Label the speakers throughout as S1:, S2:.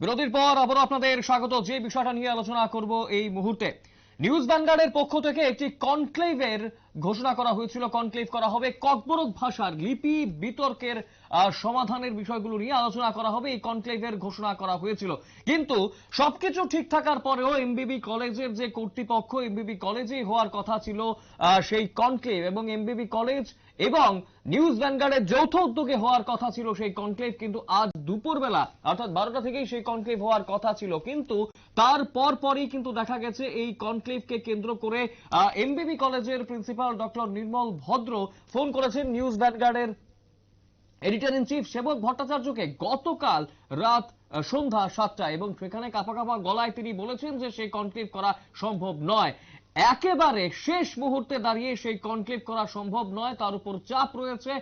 S1: বিরতির পর আবারও আপনাদের স্বাগত। যে বিষয়টা নিয়ে আলোচনা করব এই মুহূর্তে নিউজ ভ্যানগার্ডের পক্ষ থেকে একটি কনক্লেভের ঘোষণা করা হয়েছিল। কনক্লেভ করা হবে ককবরক ভাষার লিপি, বিতর্কের সমাধানের বিষয়গুলো নিয়ে আলোচনা করা হবে। এই কনক্লেভের ঘোষণা করা হয়েছিল। কিন্তু সবকিছু ঠিক থাকার পরেও এমবিবি কলেজের যে কর্তৃপক্ষ, এমবিবি কলেজে হওয়ার কথা ছিল সেই কনক্লেভ। এবং এমবিবি কলেজ এবং নিউজ ভ্যানগার্ডের যৌথ উদ্যোগে হওয়ার কথা ছিল সেই কনক্লেভ। কিন্তু আজ দুপুরবেলা, অর্থাৎ বারোটা থেকেই সেই কনক্লেভ হওয়ার কথা ছিল। কিন্তু তার পর পরই কিন্তু দেখা গেছে এই কনক্লেভকে কেন্দ্র করে এমবিবি কলেজের প্রিন্সিপাল ডক্টর নির্মল ভদ্র ফোন করেছেন নিউজ ভ্যানগার্ডের এডিটর ইন চিফ সেবক ভট্টাচার্যকে। গতকাল রাত সন্ধ্যা সাতটায় এবং সেখানে কাপা কাপা গলায় তিনি বলেছেন যে সে কনক্লেভ করা সম্ভব নয়। একেবারে শেষ মুহূর্তে দাঁড়িয়ে সেই কনক্লেভ করা সম্ভব নয়, তার উপর চাপ রয়েছে।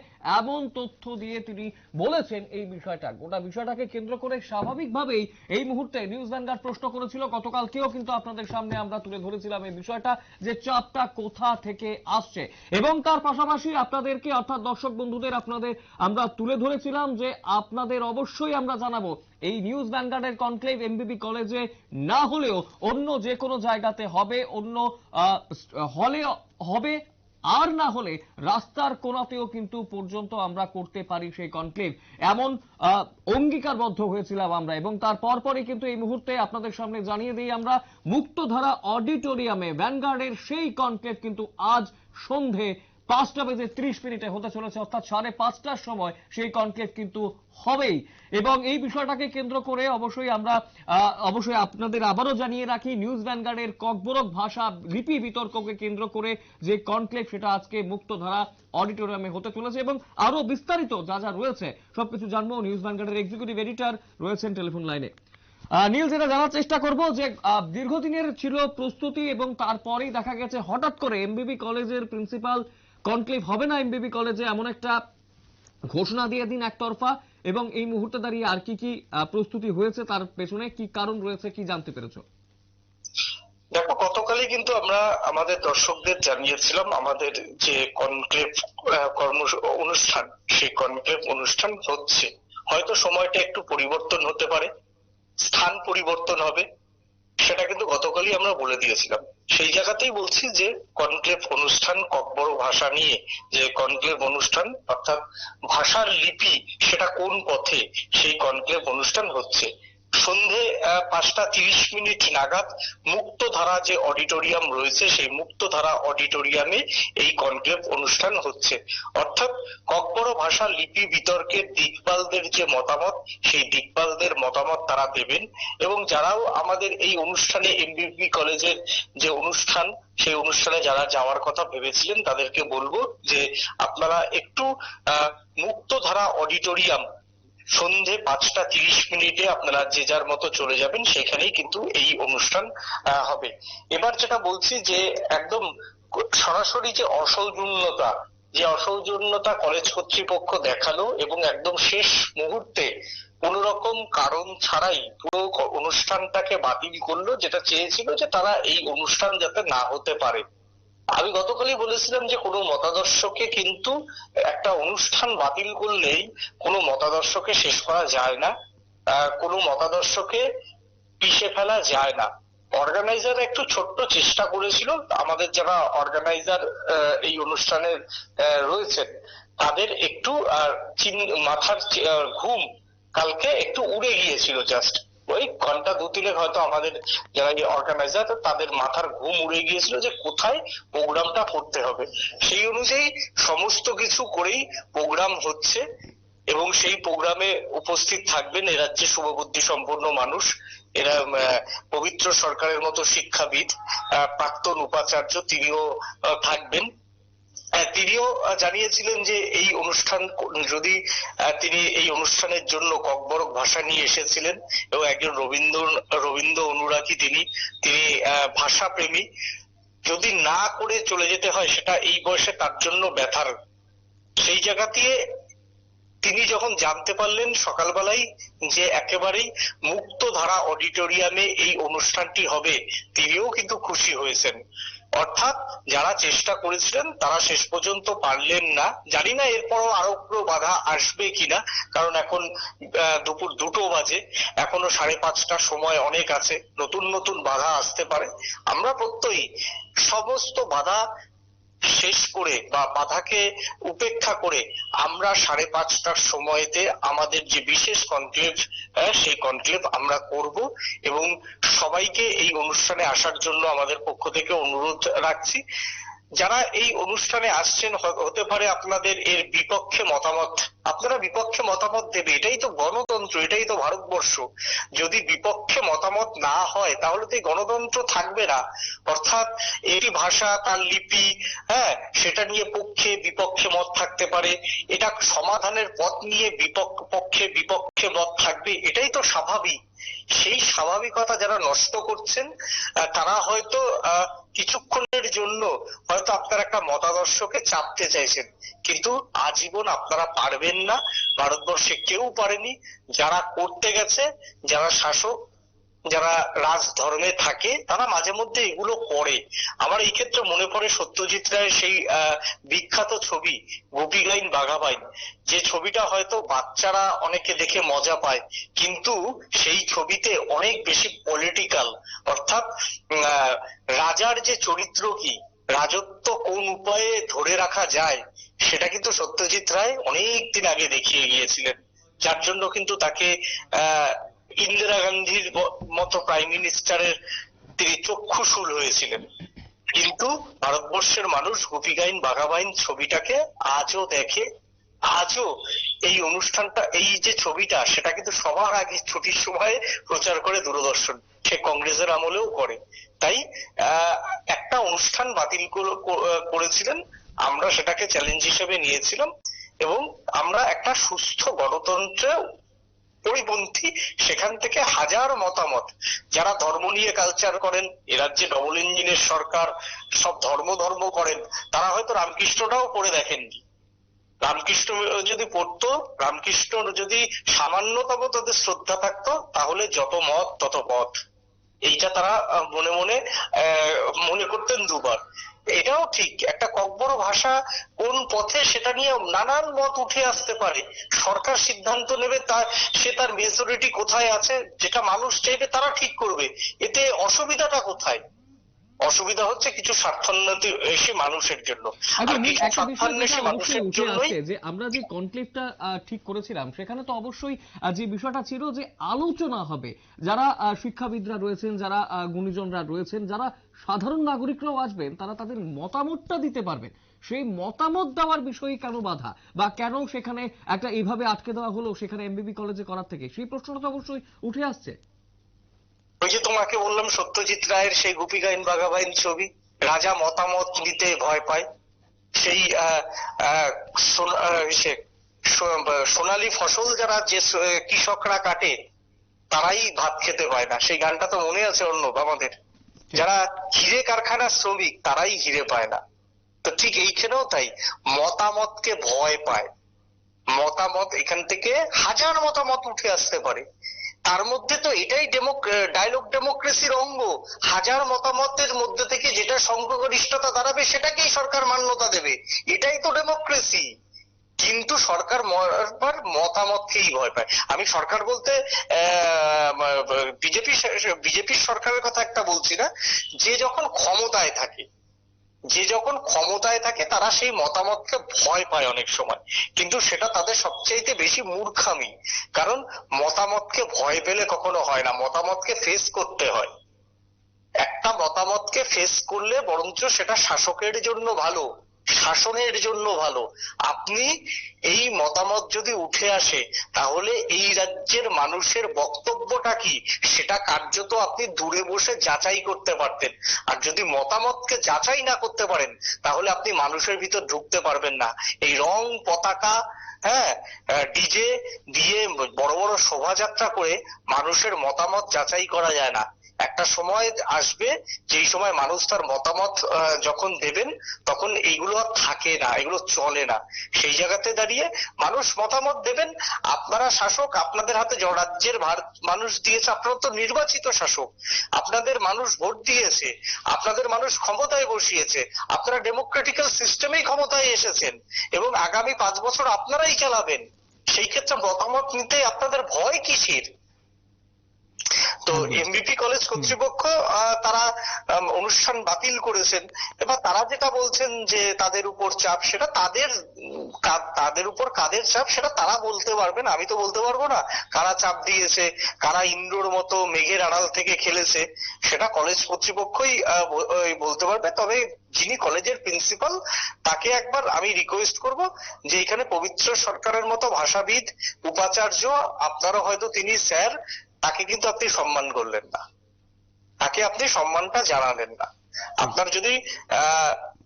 S1: এমন তথ্য দিয়ে তিনি বলেছেন এই বিষয়টা। গোটা বিষয়টাকে কেন্দ্র করে স্বাভাবিকভাবেই এই মুহূর্তে নিউজ ভ্যানগার্ড প্রশ্ন করেছিল। গতকালকেও কিন্তু আপনাদের সামনে আমরা তুলে ধরেছিলাম এই বিষয়টা, যে চাপটা কোথা থেকে আসছে। এবং তার পাশাপাশি আপনাদেরকে, অর্থাৎ দর্শক বন্ধুদের, আপনাদের আমরা তুলে ধরেছিলাম যে আপনাদের অবশ্যই আমরা জানাব এই নিউজ ভ্যানগার্ডের কনক্লেভ এমবিবি কলেজে না হলেও অন্য যে কোনো জায়গাতে হবে, অন্য হলে হবে, আর না হলে রাস্তার কোনাতেও কিন্তু পর্যন্ত আমরা করতে পারি সেই কনক্লেভ। এমন অঙ্গীকারবদ্ধ হয়েছিলাম আমরা এবং তার পরপরই কিন্তু এই মুহূর্তে আপনাদের সামনে জানিয়ে দিই আমরা, মুক্তধারা অডিটোরিয়ামে ভ্যানগার্ডের সেই কনক্লেভ কিন্তু আজ সন্ধে পাঁচটা বেজে ত্রিশ মিনিটে হতে চলেছে, অর্থাৎ সাড়ে পাঁচটার সময় সেই কনক্লেভ কিন্তু হবেই। এবং এই বিষয়টাকে কেন্দ্র করে অবশ্যই আমরা অবশ্যই আপনাদের আবারও জানিয়ে রাখি, নিউজ ভ্যানগার্ডের ককবরক ভাষা লিপি বিতর্ককে কেন্দ্র করে যে কনক্লেভ সেটা আজকে মুক্তধারা অডিটোরিয়ামে হতে চলেছে এবং আরও বিস্তারিত যা যা রয়েছে, সবকিছু জানব নিউজ ভ্যানগার্ডের এক্সিকিউটিভ এডিটর রয়েছেন টেলিফোন লাইনে। নীল যেটা জানার চেষ্টা করব যে দীর্ঘদিনের ছিল প্রস্তুতি এবং তারপরেই দেখা গেছে হঠাৎ করে এমবিবি কলেজের প্রিন্সিপাল কনক্লেভ হবে না এমবিবি কলেজে এমন একটা ঘোষণা দিয়ে দিন একতরফা, এবং এই মুহূর্তে দাঁড়িয়ে আর কি কি প্রস্তুতি হয়েছে তার পেছনে? কি কারণ রয়েছে, কি জানতে পেরেছ?
S2: দেখো, গতকালই কিন্তু আমরা আমাদের দর্শকদের জানিয়েছিলাম, আমাদের যে কনক্লেভ কর্ম অনুষ্ঠান, সেই কনক্লেভ অনুষ্ঠান হচ্ছে। হয়তো সময়টা একটু পরিবর্তন হতে পারে, স্থান পরিবর্তন হবে সেটা কিন্তু গতকালই আমরা বলে দিয়েছিলাম। সেই জায়গাতেই বলছি যে, কনক্লেভ অনুষ্ঠান কব্বর ভাষা নিয়ে, যে কনক্লেভ অনুষ্ঠান, অর্থাৎ ভাষার লিপি, সেটা কোন পথে সেই কনক্লেভ অনুষ্ঠান হচ্ছে? সন্ধে পাঁচটা তিরিশ মিনিট নাগাদ মুক্তধারা যে অডিটোরিয়াম রয়েছে, সেই মুক্তধারা অডিটোরিয়ামে এই কনক্লেভ অনুষ্ঠান হচ্ছে। অর্থাৎ ককবর ভাষা লিপি বিতর্কের দিকপালদের যে মতামত, সেই দিকপালদের মতামত তারা দেবেন এবং যারাও আমাদের এই অনুষ্ঠানে এমবিবি কলেজের যে অনুষ্ঠান, সেই অনুষ্ঠানে যারা যাওয়ার কথা ভেবেছিলেন, তাদেরকে বলব যে আপনারা একটু মুক্তধারা অডিটোরিয়াম সন্ধে পাঁচটা তিরিশ মিনিটে আপনারা যে যার মতো চলে যাবেন, সেখানেই কিন্তু এই অনুষ্ঠান হবে। এবার যেটা বলছি যে একদম সরাসরি যে অসৌজন্যতা যে অসৌজন্যতা কলেজ কর্তৃপক্ষ দেখাল এবং একদম শেষ মুহূর্তে কোন রকম কারণ ছাড়াই পুরো অনুষ্ঠানটাকে বাতিল করল, যেটা চেয়েছিল যে তারা এই অনুষ্ঠান যাতে না হতে পারে। আমি গতকালই বলেছিলাম যে কোনো মতাদর্শকে কিন্তু একটা অনুষ্ঠান বাতিল করলেই কোনো মতাদর্শকে শেষ করা যায় না কোনো মতাদর্শকে পিষে ফেলা যায় না। অর্গানাইজার একটু ছোট্ট চেষ্টা করেছিল, আমাদের যারা অর্গানাইজার এই অনুষ্ঠানের রয়েছেন, তাদের একটু মাথার ঘুম কালকে একটু উড়ে গিয়েছিল জাস্ট। ওই ঘণ্টা দু তিনেক হয়তো আমাদের যারা অর্গানাইজার তাদের মাথার ঘুম উড়ে গিয়েছিল যে কোথায় প্রোগ্রামটা করতে হবে। সেই অনুযায়ী সমস্ত কিছু করেই প্রোগ্রাম হচ্ছে এবং সেই প্রোগ্রামে উপস্থিত থাকবেন এ রাজ্যে শুভবুদ্ধি সম্পন্ন মানুষ। এরা পবিত্র সরকারের মতো শিক্ষাবিদ প্রাক্তন উপাচার্য, তিনিও থাকবেন। তিনিও জানিয়েছিলেন যে এই অনুষ্ঠান যদি তিনি এই অনুষ্ঠানের জন্য ককবরক ভাষা নিয়ে এসেছিলেন এবং একজন রবীন্দ্র রবীন্দ্র অনুরাগী তিনি তিনি আহ, ভাষাপ্রেমী যদি না করে চলে যেতে হয় সেটা এই বয়সে তার জন্য ব্যথার। সেই জায়গা দিয়ে তিনি যখন জানতে পারলেন সকালবেলায় যে একেবারেই মুক্ত ধারা অডিটোরিয়ামে এই অনুষ্ঠানটি হবে তিনিও কিন্তু খুশি হয়েছেন। অর্থাৎ যারা চেষ্টা করেছিলেন, তারা শেষ পর্যন্ত পারলেন না। জানি না এরপরও আরও বাধা আসবে কিনা, কারণ এখন দুপুর দুটো বাজে। এখনও সাড়ে পাঁচটার সময় অনেক আছে। নতুন নতুন বাধা আসতে পারে। আমরা প্রত্যয়ী, সমস্ত বাধা শেষ করে বা বাধাকে উপেক্ষা করে আমরা সাড়ে পাঁচটার সময়তে আমাদের যে বিশেষ কনক্লেভ সেই কনক্লেভ আমরা করব এবং সবাইকে এই অনুষ্ঠানে আসার জন্য আমাদের পক্ষ থেকে অনুরোধ রাখছি। যারা এই অনুষ্ঠানে আসছেন হতে পারে আপনাদের এর বিপক্ষে মতামত। আপনারা বিপক্ষে মতামত দেবে এটাই তো গণতন্ত্র এটাই তো ভারতবর্ষ। যদি বিপক্ষে মতামত না হয় তাহলে তো এই গণতন্ত্র থাকবে না। অর্থাৎ এটি ভাষা তার লিপি হ্যাঁ সেটা নিয়ে পক্ষে বিপক্ষে মত থাকতে পারে। এটা সমাধানের পথ নিয়ে বিপক্ষ পক্ষে বিপক্ষে মত থাকবে এটাই তো স্বাভাবিক। সেই স্বাভাবিকতা যারা নষ্ট করছেন তারা হয়তো আহ, কিছুক্ষণের জন্য হয়তো আপনার একটা মতাদর্শকে চাপতে চাইছেন। কিন্তু আজীবন আপনারা পারবেন না। ভারতবর্ষে কেউ পারেনি। যারা করতে গেছে, যারা শাসক যারা রাজ ধর্মে থাকে, তারা মাঝে মধ্যে এগুলো করে। আমার এই ক্ষেত্রে মনে পড়ে সত্যজিৎ রায়ের সেই বিখ্যাত ছবি, গোপী গাইন বাঘাবাইন যে ছবিটা হয়তো বাচ্চারা অনেকে দেখে মজা পায়, কিন্তু সেই ছবিতে অনেক বেশি পলিটিক্যাল অর্থাৎ রাজার যে চরিত্র কি, রাজত্ব কোন উপায়ে ধরে রাখা যায়, সেটা কিন্তু সত্যজিৎ রায় অনেক দিন আগে দেখিয়ে গিয়েছিলেন। যার জন্য কিন্তু তাকে, আহ ইন্দিরা গান্ধীর মতো প্রাইম মিনিস্টারের তিনি চক্ষুশূল হয়েছিলেন। কিন্তু ভারতবর্ষের মানুষ গোপীগাইন বাঘাবাইন ছবিটাকে আজও দেখে, আজও এই অনুষ্ঠানটা, এই যে ছবিটা, সেটা কিন্তু সবার আগে ছুটির সময় প্রচার করে দূরদর্শন। সে কংগ্রেসের আমলেও করে। তাই একটা অনুষ্ঠান বাতিল কর- কর- করেছিলেন, আমরা সেটাকে চ্যালেঞ্জ হিসেবে নিয়েছিলাম, এবং আমরা একটা সুস্থ গণতন্ত্রে পরিপন্থী, সেখান থেকে হাজার মতামত। যারা ধর্ম নিয়ে কালচার করেন এ রাজ্যে ডবল ইঞ্জিনের সরকার, সব ধর্ম ধর্ম করেন, তারা হয়তো রামকৃষ্ণটাও পড়ে দেখেননি। রামকৃষ্ণ যদি পড়তো, রামকৃষ্ণ যদি সামান্যতম তাদের শ্রদ্ধা থাকতো, তাহলে যত মত, তত পথ। এইটা তারা মনে মনে মনে করতেন দুবার। এটাও ঠিক। একটা ককবড় ভাষা কোন পথে সেটা নিয়ে নানান মত উঠে আসতে পারে। সরকার সিদ্ধান্ত নেবে তার সে তার মেজরিটি কোথায় আছে যেটা মানুষ চাইবে তারা ঠিক করবে। এতে অসুবিধাটা কোথায়? অসুবিধা হচ্ছে কিছু স্বার্থান্বেষী এসে মানুষের জন্য।
S1: আচ্ছা
S2: মানুষের জন্যই
S1: যে আমরা যে কনক্লেভটা ঠিক করেছিলাম সেখানে তো অবশ্যই যে বিষয়টা ছিল যে আলোচনা হবে। যারা শিক্ষাবিদরা রয়েছেন যারা গুণীজনরা রয়েছেন যারা সাধারণ নাগরিকরাও আসবেন, তারা তাদের মতামতটা দিতে পারবেন। সেই মতামত দেওয়ার বিষয়ে কেন বাধা? বা কেন সেখানে একটা এইভাবে আটকে দেওয়া হলো সেখানে এমবিবি কলেজে করার থেকে? সেই প্রশ্নটা তো অবশ্যই উঠে আসছে।
S2: ওই যে তোমাকে বললাম, সত্যজিৎ রায়ের সেই গোপীগাইন বাঘাবাইন ছবি, রাজা মতামত নিতে ভয় পায়। সেই সোনালী ফসল যারা যে কৃষকরা কাটে, তারাই ভাত খেতে পায় না। সেই গানটা তো মনে আছে অন্য, আমাদের। যারা হিরে কারখানার শ্রমিক, তারাই হিরে পায় না। তো ঠিক এইখানেও তাই, মতামতকে ভয় পায়। মতামত এখান থেকে হাজার মতামত উঠে আসতে পারে। তার মধ্যে তো এটাই ডায়লগ ডেমোক্রেসির অঙ্গ। হাজার মতামতের মধ্যে থেকে যেটা সংখ্যাগরিষ্ঠতা দাঁড়াবে, সেটাকেই সরকার মান্যতা দেবে। এটাই তো ডেমোক্রেসি কিন্তু সরকার বারবার মতামতকেই ভয় পায়। আমি সরকার বলতে বিজেপি বিজেপির সরকারের কথা একটা বলছি না, যে যখন ক্ষমতায় থাকে, যে যখন ক্ষমতায় থাকে, তারা সেই মতামতকে ভয় পায় অনেক সময়। কিন্তু সেটা তাদের সবচাইতে বেশি মূর্খামি। কারণ মতামতকে ভয় পেলে কখনো হয় না, মতামতকে ফেস করতে হয়। একটা মতামতকে ফেস করলে বরঞ্চ সেটা শাসকের জন্য ভালো। শাসনের জন্য ভালো। আপনি এই মতামত যদি উঠে আসে, তাহলে এই রাজ্যের মানুষের বক্তব্যটা কি? সেটা কার্যত আপনি দূরে বসে যাচাই করতে পারতেন। আর যদি মতামতকে যাচাই না করতে পারেন, তাহলে আপনি মানুষের ভিতর ঢুকতে পারবেন না। এই রং পতাকা হ্যাঁ ডিজে দিয়ে বড় বড় শোভাযাত্রা করে মানুষের মতামত যাচাই করা যায় না। একটা সময় আসবে, যেই সময় মানুষ তার মতামত যখন দেবেন, তখন এইগুলো আর থাকে না, এগুলো চলে না। সেই জায়গাতে দাঁড়িয়ে মানুষ মতামত দেবেন, আপনারা শাসক, আপনাদের হাতে রাজ্যের ভার, মানুষ দিয়েছে, আপনারা তো নির্বাচিত শাসক। আপনাদের মানুষ ভোট দিয়েছে, আপনাদের মানুষ ক্ষমতায় বসিয়েছে, আপনারা ডেমোক্রেটিক্যাল সিস্টেমেই ক্ষমতায় এসেছেন, এবং আগামী পাঁচ বছর আপনারাই চালাবেন। সেই ক্ষেত্রে মতামত নিতে আপনাদের ভয় কিসের? তো এমবিপি কলেজ কর্তৃপক্ষ তারা অনুষ্ঠান বাতিল করেছেন। এবার তারা যেটা বলছেন যে তাদের উপর চাপ, সেটা তাদের তাদের উপর কাদের চাপ, সেটা তারা বলতে পারবেন, আমি তো বলতে পারব না। কারা চাপ দিয়েছে, কারা ইন্দ্রর মতো মেঘের আড়াল থেকে খেলেছে, সেটা কলেজ কর্তৃপক্ষই বলতে পারবে। তবে যিনি কলেজের প্রিন্সিপাল তাকে একবার আমি রিকোয়েস্ট করব যে এখানে পবিত্র সরকারের মতো ভাষাবিদ, উপাচার্য, আপনারা হয়তো তিনি স্যার তাকে কিন্তু আপনি সম্মান করলেন না। তাকে আপনি সম্মানটা জানালেন না। আপনার যদি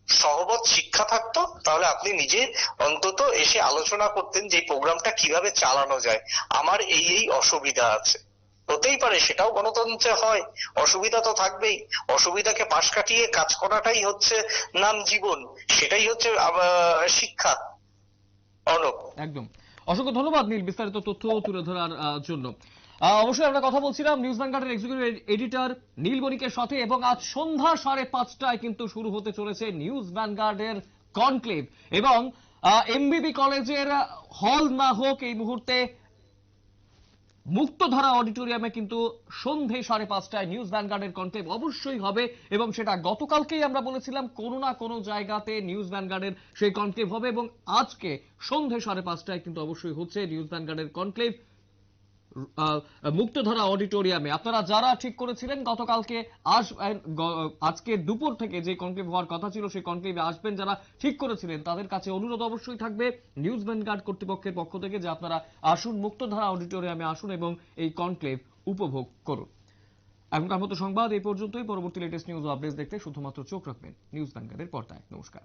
S2: সহবত শিক্ষা থাকতো, তাহলে আপনি নিজে অন্তত এসে আলোচনা করতেন যে প্রোগ্রামটা কীভাবে চালানো যায়। আমার এই এই অসুবিধা আছে। হতেই পারে সেটাও গণতন্ত্রে হয়। অসুবিধা তো থাকবেই। অসুবিধাকে পাশ কাটিয়ে কাজ করাটাই হচ্ছে নাম জীবন। সেটাই হচ্ছে শিক্ষা। অর্ণব।
S1: একদম। অসংখ্য ধন্যবাদ নীল, বিস্তারিত তথ্য তুলে ধরার জন্য। অবশ্যই আমরা কথা বলছিলাম নিউজ ব্যাংকারের এক্সিকিউটিভ এডিটর নীল বণিকের সাথে এবং আজ সন্ধ্যা সাড়ে পাঁচটায় কিন্তু শুরু হতে চলেছে নিউজ ভ্যানগার্ডের কনক্লেভ এবং এমবিবি কলেজের হল না হোক এই মুহূর্তে মুক্তধারা অডিটোরিয়ামে কিন্তু সন্ধে সাড়ে পাঁচটায় নিউজ ভ্যানগার্ডের কনক্লেভ অবশ্যই হবে এবং সেটা গতকালকেই আমরা বলেছিলাম কোনো না কোনো জায়গাতে নিউজ ভ্যানগার্ডের সেই কনক্লেভ হবে এবং আজকে সন্ধে সাড়ে পাঁচটায় কিন্তু অবশ্যই হচ্ছে নিউজ ভ্যানগার্ডের কনক্লেভ। মুক্তধারা অডিটোরিয়ামে। আপনারা যারা ঠিক করেছিলেন, গতকালকে আস আজকে দুপুর থেকে যে কনক্লেভ হওয়ার কথা ছিল, সেই কনক্লেভে আসবেন যারা ঠিক করেছিলেন, তাদের কাছে অনুরোধ অবশ্যই থাকবে নিউজ ভ্যানগার্ড কর্তৃপক্ষের পক্ষ থেকে যে আপনারা আসুন মুক্তধারা অডিটোরিয়ামে আসুন এবং এই কনক্লেভ উপভোগ করুন। এখনকার মতো সংবাদ, এই পর্যন্তই। পরবর্তী লেটেস্ট নিউজ আপডেট দেখতে শুধুমাত্র চোখ রাখবেন নিউজ ভ্যানগার্ডের পর্দায়। নমস্কার।